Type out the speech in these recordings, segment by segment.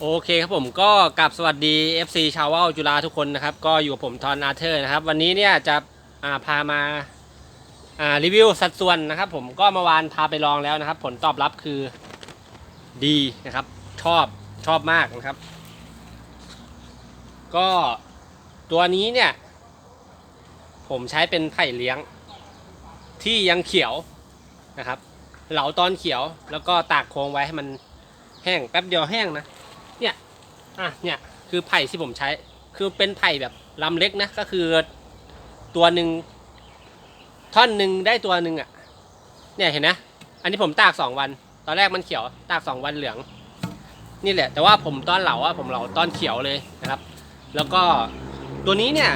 โอเคครับผมก็กลับสวัสดี FC ชาวว่าวจุฬาทุกคนนะครับ ก็อยู่กับผมทอนอาเธอร์นะครับ วันนี้เนี่ยจะาพามาารีวิวสัดส่วนนะครับ ผมก็เมื่อวานพาไปลองแล้วนะครับ ผลตอบรับคือดีนะครับ ชอบชอบมากนะครับ ก็ตัวนี้เนี่ย ผมใช้เป็นไผ่เลี้ยง ที่ยังเขียวนะครับ เหลาตอนเขียวแล้วก็ตากโค้งไว้ให้มันแห้งแป๊บเดียวแห้งนะ เนี่ยอะเนี่ยคือไผ่ที่ผมใช้ คือเป็นไผ่แบบลำเล็กนะก็คือตัวหนึ่งท่อนหนึ่งได้ตัวหนึ่งอะ เนี่ยเห็นนะอันนี้ผมตากสองวัน ตอนแรกมันเขียวตากสองวันเหลือง นี่แหละ แต่ว่าผมตอนเหลาอะผมเหลาตอนเขียวเลยนะครับ แล้วก็ตัวนี้เนี่ย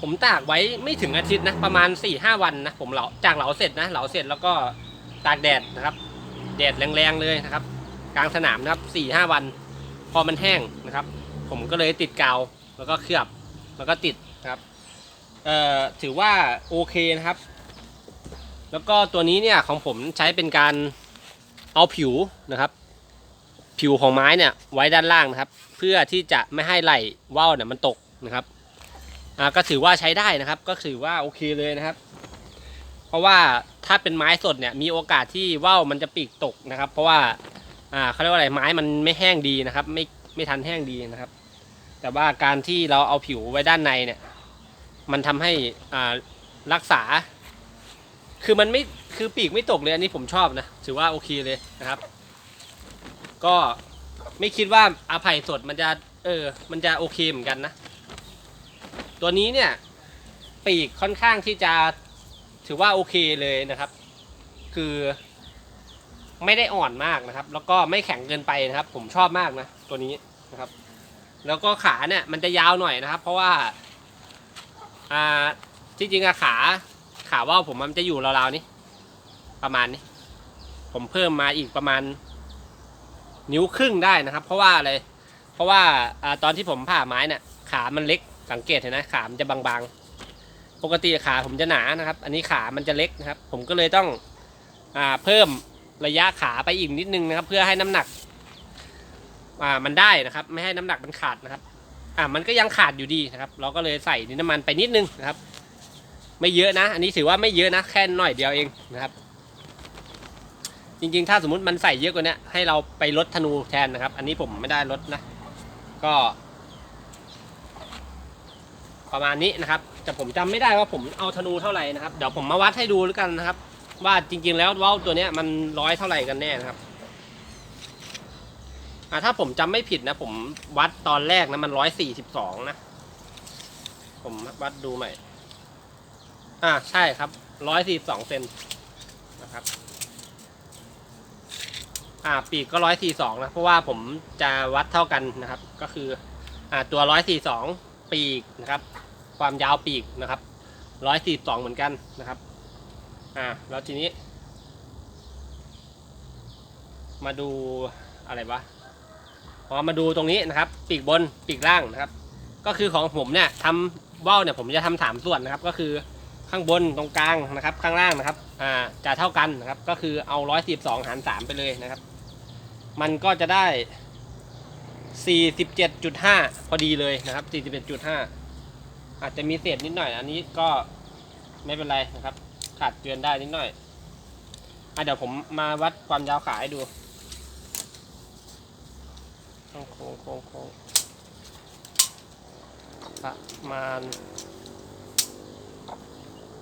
ผมตากไว้ไม่ถึงอาทิตย์นะประมาณ4ี่ห้าวันนะผมเหลาจากเหลาเสร็จนะเหลาเสร็จแล้วก็ตากแดดนะครับ แดดแรงๆเลยนะครับ กลางสนามนะครับสี่ห้าวัน พอมันแห้งนะครับ ผมก็เลยติดกาวแล้วก็เคลือบแล้วก็ติดนะครับเอ่อถือว่าโอเคนะครับ แล้วก็ตัวนี้เนี่ยของผมใช้เป็นการเอาผิวนะครับ ผิวของไม้เนี่ยไว้ด้านล่างนะครับ เพื่อที่จะไม่ให้ไหลว่าวเนี่ยมันตกนะครับอ่าก็ถือว่าใช้ได้นะครับ ก็ถือว่าโอเคเลยนะครับ เพราะว่าถ้าเป็นไม้สดเนี่ยมีโอกาสที่ว่าวมันจะปีกตกนะครับ เพราะว่า อ่าเขาเรียกว่าอะไรไม้มันไม่แห้งดีนะครับ ไม่ไม่ทันแห้งดีนะครับ แต่ว่าการที่เราเอาผิวไว้ด้านในเนี่ย มันทำให้อ่ารักษา คือมันไม่คือปีกไม่ตกเลยอันนี้ผมชอบนะถือว่าโอเคเลยนะครับ ก็ไม่คิดว่าอาไผ่สดมันจะเออ มันจะโอเคเหมือนกันนะ ตัวนี้เนี่ย ปีกค่อนข้างที่จะถือว่าโอเคเลยนะครับ คือ ไม่ได้อ่อนมากนะครับ แล้วก็ไม่แข็งเกินไปนะครับ ผมชอบมากนะตัวนี้นะครับ แล้วก็ขาเนี่ยมันจะยาวหน่อยนะครับ เพราะว่าอ่าที่จริงอะขาขาว่าวผมมันจะอยู่ราวๆนี้ประมาณนี้ ผมเพิ่มมาอีกประมาณ นิ้วครึ่งได้นะครับ เพราะว่าอะไรเพราะว่าอตอนที่ผมผ่าไม้เนี่ยขามันเล็กสังเกตเห็นนะขามันจะบางๆ ปกติขาผมจะหนานะครับ อันนี้ขามันจะเล็กนะครับ ผมก็เลยต้องอเพิ่ม ระยะขาไปอีกนิดนึงนะครับ เพื่อให้น้ำหนักอ่ามันได้นะครับ ไม่ให้น้ำหนักมันขาดนะครับ อ่ามันก็ยังขาดอยู่ดีนะครับ เราก็เลยใส่น้ำมันไปนิดนึงนะครับ ไม่เยอะนะ อันนี้ถือว่าไม่เยอะนะแค่หน่อยเดียวเองนะครับ จริงๆ ถ้าสมมุติมันใส่เยอะกว่านี้ให้เราไปลดธนูแทนนะครับ อันนี้ผมไม่ได้ลดนะ ก็ ประมาณนี้นะครับแต่ผมจำไม่ได้ว่าผมเอาธนูเท่าไหร่นะครับ เดี๋ยวผมมาวัดให้ดูแล้วกันนะครับ ว่าจริงๆแล้วว่าวตัวเนี้ยมันร้อยเท่าไหร่กันแน่นะครับอ่าถ้าผมจำไม่ผิดนะ ผมวัดตอนแรกนะมันร้อยสี่สิบสองนะ ผมวัดดูใหม่ อ่าใช่ครับร้อยสี่สองเซนนะครับ อ่าปีกก็ร้อยสี่สองนะ เพราะว่าผมจะวัดเท่ากันนะครับ ก็คือ อ่าตัวร้อยสี่สองปีกนะครับ ความยาวปีกนะครับร้อยสี่สองเหมือนกันนะครับ อ่าแล้วทีนี้ มาดูอะไรวะพอมาดูตรงนี้นะครับ ปีกบนปีกล่างนะครับ ก็คือของผมเนี่ยทำว่าวเนี่ยผมจะทำสามส่วนนะครับ ก็คือข้างบนตรงกลางนะครับ ข้างล่างนะครับอ่าจะเท่ากันนะครับ ก็คือเอาร้อยสิบสองหารสามไปเลยนะครับ มันก็จะได้สี่สิบเจ็ดจุดห้าพอดีเลยนะครับสี่สิบเอ็ดจุดห้าอาจจะมีเศษนิดหน่อย อันนี้ก็ไม่เป็นไรนะครับ ขาดเกลือนได้นิดหน่อยอะเดี๋ยวผมมาวัดความยาวขาให้ดูโค้งโค้งโค้งประมาณ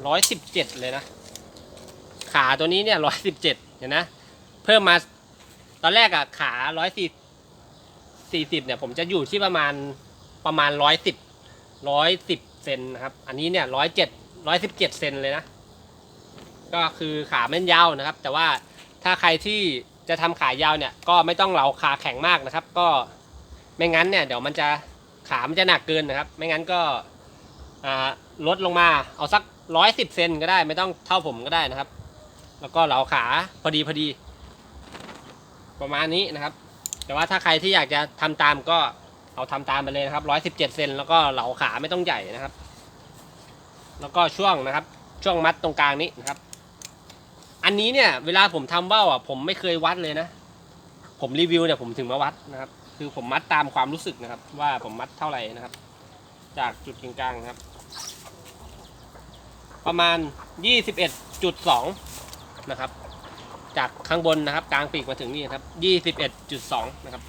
ร้อยสิบเจ็ดเลยนะ ขาตัวนี้เนี่ยร้อยสิบเจ็ดเห็นนะ เพิ่มมาตอนแรกอะขาร้อยสี่สี่สิบเนี่ยผมจะอยู่ที่ประมาณประมาณร้อยสิบร้อยสิบเซนนะครับ อันนี้เนี่ยร้อยเจ็ดร้อยสิบเจ็ดเซนเลยนะ ก็คือขาไม่นยาวนะครับ แต่ว่าถ้าใครที่จะทำขายาวเนี่ยก็ไม่ต้องเหลาขาแข็งมากนะครับ ก็ไม่งั้นเนี่ยเดี๋ยวมันจะขามันจะหนักเกินนะครับ ไม่งั้นก็ลดลงมาเอาสักร้อยสิบเซนก็ได้ ไม่ต้องเท่าผมก็ได้นะครับ แล้วก็เหลาขาพอดีพอดี ประมาณนี้นะครับ แต่ว่าถ้าใครที่อยากจะทำตามก็เอาทำตามไปเลยนะครับร้อยสิบเจ็ดเซนแล้วก็เหลาขาไม่ต้องใหญ่นะครับ แล้วก็ช่วงนะครับ ช่วงมัดตรงกลางนี้นะครับ อันนี้เนี่ยเวลาผมทำเบ้าอะผมไม่เคยวัดเลยนะ ผมรีวิวเนี่ยผมถึงมาวัดนะครับ คือผมมัดตามความรู้สึกนะครับ ว่าผมมัดเท่าไหร่นะครับ จากจุดกลางๆนะครับ ประมาณ 21.2 นะครับ จากข้างบนนะครับกลางปีกมาถึงนี่นะครับ 21.2 นะครับ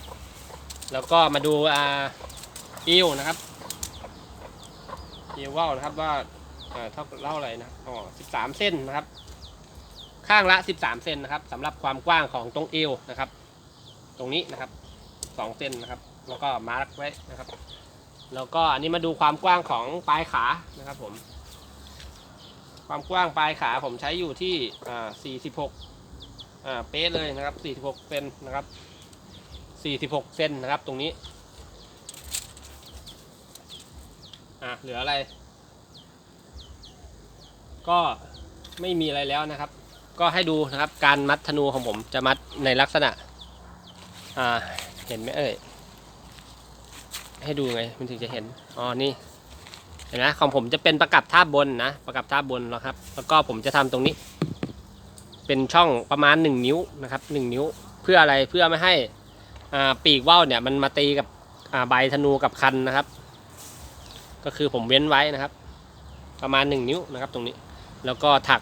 แล้วก็มาดูอ่าอิวนะครับอิวว่าวนะครับว่าอ่าเท่าเล่าอะไรนะอ๋อ13 เส้นนะครับ ข้างละ 13 เซนนะครับสำหรับความกว้างของตรงเอวนะครับ ตรงนี้นะครับ 2 เซนนะครับ แล้วก็มาร์กไว้นะครับ แล้วก็อันนี้มาดูความกว้างของปลายขานะครับผม ความกว้างปลายขาผมใช้อยู่ที่อ่า46อ่าเป๊ะเลยนะครับ 46เซนนะครับ46เซนนะครับ ตรงนี้อะเหลืออะไร ก็ไม่มีอะไรแล้วนะครับ ก็ให้ดูนะครับการมัดธนูของผมจะมัดในลักษณะอ่าเห็นไหมเอ่ยให้ดูไงมันถึงจะเห็นอ๋อนี่เห็นไหมของผมจะเป็นประกับท่าบนนะประกับท่าบนแล้วครับ แล้วก็ผมจะทำตรงนี้ เป็นช่องประมาณ 1 นิ้วนะครับ 1 นิ้วเพื่ออะไรเพื่อไม่ให้อ่าปีกว่าวเนี่ยมันมาตีกับอ่าใบธนูกับคันนะครับ ก็คือผมเว้นไว้นะครับ ประมาณ 1 นิ้วนะครับตรงนี้ แล้วก็ถัก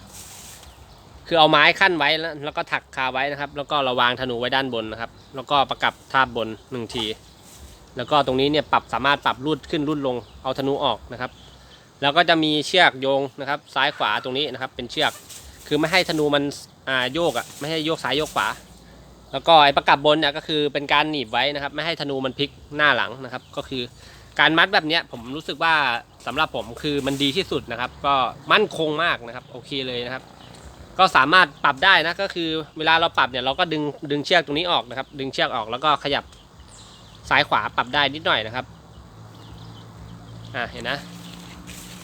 คือเอาไม้ขั้นไว้แล้วแล้วก็ถักคาไว้นะครับ แล้วก็เระวางธนูไว้ด้านบนนะครับ แล้วก็ประกับทาบบนหนึ่งที แล้วก็ตรงนี้เนี่ยปรับสามารถปรับรูดขึ้นรูดลงเอาธนูออกนะครับ แล้วก็จะมีเชือกโยงนะครับ ซ้ายขวาตรงนี้นะครับ เป็นเชือก คือไม่ให้ธนูมันอ่าโยกอะไม่ให้โยกซ้ายโยกขวา แล้วก็ไอ้ประกับบนเนี่ยก็คือเป็นการหนีบไว้นะครับ ไม่ให้ธนูมันพลิกหน้าหลังนะครับ ก็คือการมัดแบบเนี้ยผมรู้สึกว่าสำหรับผมคือมันดีที่สุดนะครับ ก็มั่นคงมากนะครับ โอเคเลยนะครับ ก็สามารถปรับได้นะก็คือเวลาเราปรับเนี่ยเราก็ดึงดึงเชือกตรงนี้ออกนะครับ ดึงเชือกออกแล้วก็ขยับซ้ายขวาปรับได้นิดหน่อยนะครับอ่าเห็นนะ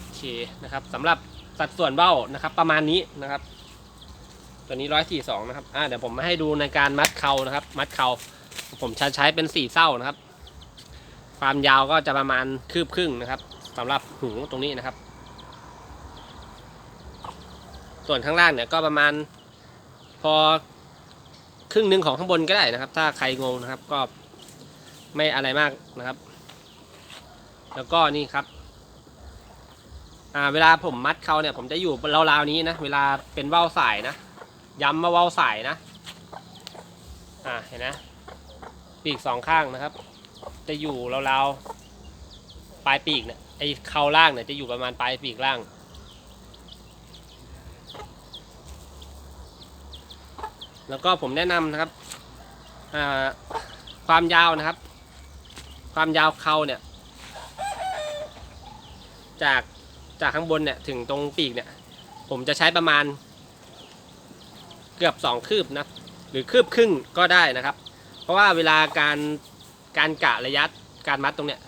โอเคนะครับสำหรับสัดส่วนเบ้านะครับ ประมาณนี้นะครับ ตัวนี้ร้อยสี่สองนะครับอ่าเดี๋ยวผมมาให้ดูในการมัดเข่านะครับ มัดเข่าผมใช้ใช้เป็นสี่เส้านะครับ ความยาวก็จะประมาณคืบครึ่งนะครับสำหรับหูตรงนี้นะครับ ส่วนข้างล่างเนี่ยก็ประมาณพอครึ่งหนึ่งของข้างบนก็ได้นะครับ ถ้าใครงงนะครับก็ไม่อะไรมากนะครับ แล้วก็นี่ครับอ่าเวลาผมมัดเขาเนี่ย ผมจะอยู่ราวๆนี้นะ เวลาเป็นว่าวสายนะ ย้ำมาว่าวสายนะ อ่าเห็นนะปีกสองข้างนะครับ จะอยู่ราวๆปลายปีกเนี่ยไอ้เข่าล่างเนี่ยจะอยู่ประมาณปลายปีกล่าง แล้วก็ผมแนะนำนะครับความยาวนะครับ ความยาวเขาเนี่ย จากจากข้างบนเนี่ยถึงตรงปีกเนี่ย ผมจะใช้ประมาณ เกือบสองคืบนะหรือคืบครึ่งก็ได้นะครับ เพราะว่าเวลาการการกะระยะการมัดตรงเนี้ย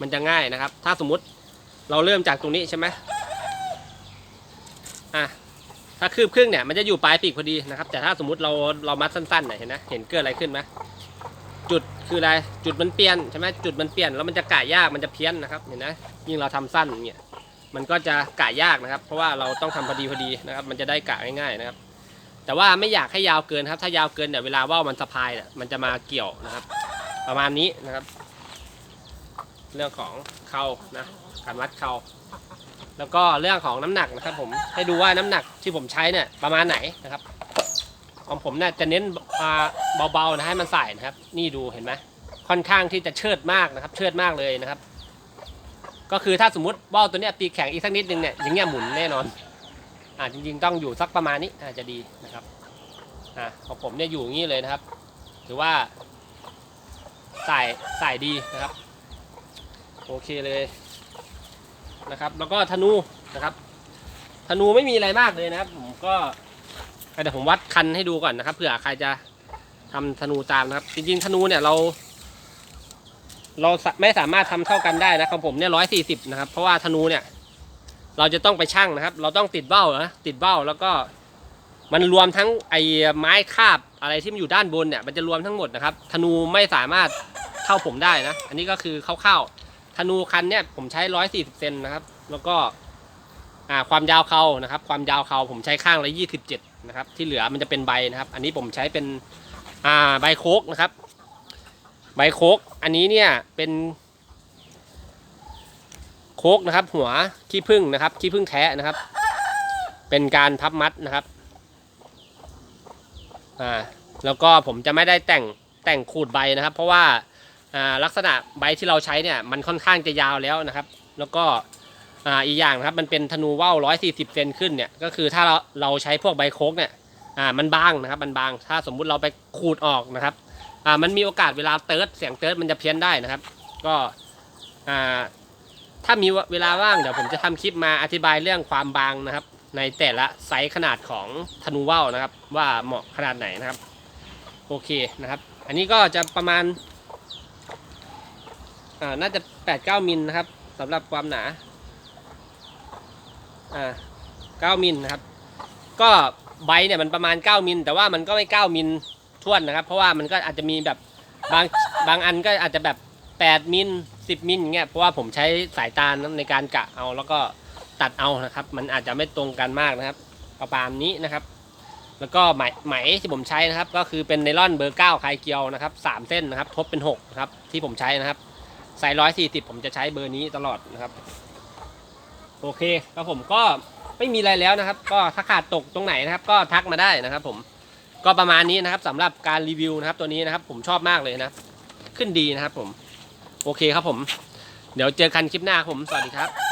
มันจะง่ายนะครับ ถ้าสมมุติเราเริ่มจากตรงนี้ใช่ไหมอะ ถ้าคืบครึ่งเนี่ยมันจะอยู่ปลายปีกพอดีนะครับ แต่ถ้าสมมติเราเรามัดสั้นๆเนี่ยเห็นนะเห็นเกิดอะไรขึ้นไหมจุดคืออะไรจุดมันเปลี่ยนใช่ไหมจุดมันเปลี่ยนแล้วมันจะกะยากมันจะเพี้ยนนะครับเห็นนะยิ่งเราทำสั้นเนี่ยมันก็จะกะยากนะครับ เพราะว่าเราต้องทำพอดีพอดีนะครับ มันจะได้กะง่ายๆนะครับ แต่ว่าไม่อยากให้ยาวเกินครับ ถ้ายาวเกินเนี่ยเวลาว่าวมันสะพายเนี่ยมันจะมาเกี่ยวนะครับ ประมาณนี้นะครับ เรื่องของเข่านะการวัดเข่า แล้วก็เรื่องของน้ำหนักนะครับผมให้ดูว่าน้ำหนักที่ผมใช้เนี่ยประมาณไหนนะครับ ของผมเนี่ยจะเน้นอ่าเบาๆนะให้มันใส่นะครับ นี่ดูเห็นไหมค่อนข้างที่จะเชิดมากนะครับ เชิดมากเลยนะครับ ก็คือถ้าสมมติว่าตัวเนี้ยปีกแข็งอีกสักนิดนึงเนี่ยอย่างเงี้ยหมุนแน่นอนอ่าจริง ๆ ต้องอยู่สักประมาณนี้อาจจะดีนะครับอ่าของผมเนี่ยอยู่อย่างนี้เลยนะครับถือว่าใส่ใส่ดีนะครับ โอเคเลย นะครับ แล้วก็ธนูนะครับ ธนูไม่มีอะไรมากเลยนะครับ ผมก็เดี๋ยวผมวัดคันให้ดูก่อนนะครับเผื่อใครจะทำธนูตามนะครับ จริงๆธนูเนี่ยเรา เราไม่สามารถทำเท่ากันได้นะของผมเนี่ยร้อยสี่สิบนะครับ เพราะว่าธนูเนี่ย เราจะต้องไปชั่งนะครับ เราต้องติดเบ้านะติดเบ้าแล้วก็มันรวมทั้งไอ้ไม้คาบอะไรที่มันอยู่ด้านบนเนี่ย มันจะรวมทั้งหมดนะครับ ธนูไม่สามารถเท่าผมได้นะ อันนี้ก็คือคร่าวๆ ธนูคันเนี่ยผมใช้ร้อยสี่สิบเซนนะครับ แล้วก็อ่าความยาวเขานะครับ ความยาวเขาผมใช้ข้างละยี่สิบเจ็ดนะครับ ที่เหลือมันจะเป็นใบนะครับ อันนี้ผมใช้เป็นอ่าใบโคกนะครับ ใบโคกอันนี้เนี่ยเป็น โคกนะครับ หัวขี้ผึ้งนะครับขี้ผึ้งแท้นะครับ เป็นการพับมัดนะครับอ่าแล้วก็ผมจะไม่ได้แต่งแต่งขูดใบนะครับ เพราะว่าอ่า ลักษณะใบที่เราใช้เนี่ยมันค่อนข้างจะยาวแล้วนะครับ แล้วก็อ,อีกอย่างนะครับมันเป็นธนูว่าว140 เซนขึ้นเนี่ยก็คือถ้าเราเราใช้พวกใบโคกเนี่ยมันบางนะครับมันบางถ้าสมมุติเราไปขูดออกนะครับมันมีโอกาสเวลาเติร์ดเสียงเติร์ดมันจะเพี้ยนได้นะครับ ก็ถ้ามีเวลาว่างเดี๋ยวผมจะทำคลิปมาอธิบายเรื่องความบางนะครับ ในแต่ละไซส์ขนาดของธนูว่าวนะครับ ว่าเหมาะขนาดไหนนะครับโอเคนะครับ อันนี้ก็จะประมาณ อ่าน่าจะ8ปดเก้ามิลนะครับสำหรับความหนาอ่าเก้ามิลนะครับ ก็ใบเนี่ยมันประมาณ9มิลแต่ว่ามันก็ไม่9มิลท่วนนะครับ เพราะว่ามันก็อาจจะมีแบบบางบางอันก็อาจจะแบบ8มิล10มิลอย่างเงี้ยเพราะว่าผมใช้สายตาในการกะเอาแล้วก็ตัดเอานะครับ มันอาจจะไม่ตรงกันมากนะครับ ประมาณนี้นะครับ แล้วก็ไหมไหมที่ผมใช้นะครับ ก็คือเป็นไนล่อนเบอร์9คลายเกลียวนะครับ3เส้นนะครับ ทบเป็น6นะครับที่ผมใช้นะครับ ไซร้อยสี่สิบผมจะใช้เบอร์นี้ตลอดนะครับ โอเคครับผมก็ไม่มีอะไรแล้วนะครับ ก็ถ้าขาดตกตรงไหนนะครับ ก็ทักมาได้นะครับ ผมก็ประมาณนี้นะครับสำหรับการรีวิวนะครับ ตัวนี้นะครับ ผมชอบมากเลยนะ ขึ้นดีนะครับ ผม โอเคครับผม เดี๋ยวเจอกันคลิปหน้าผมสวัสดีครับ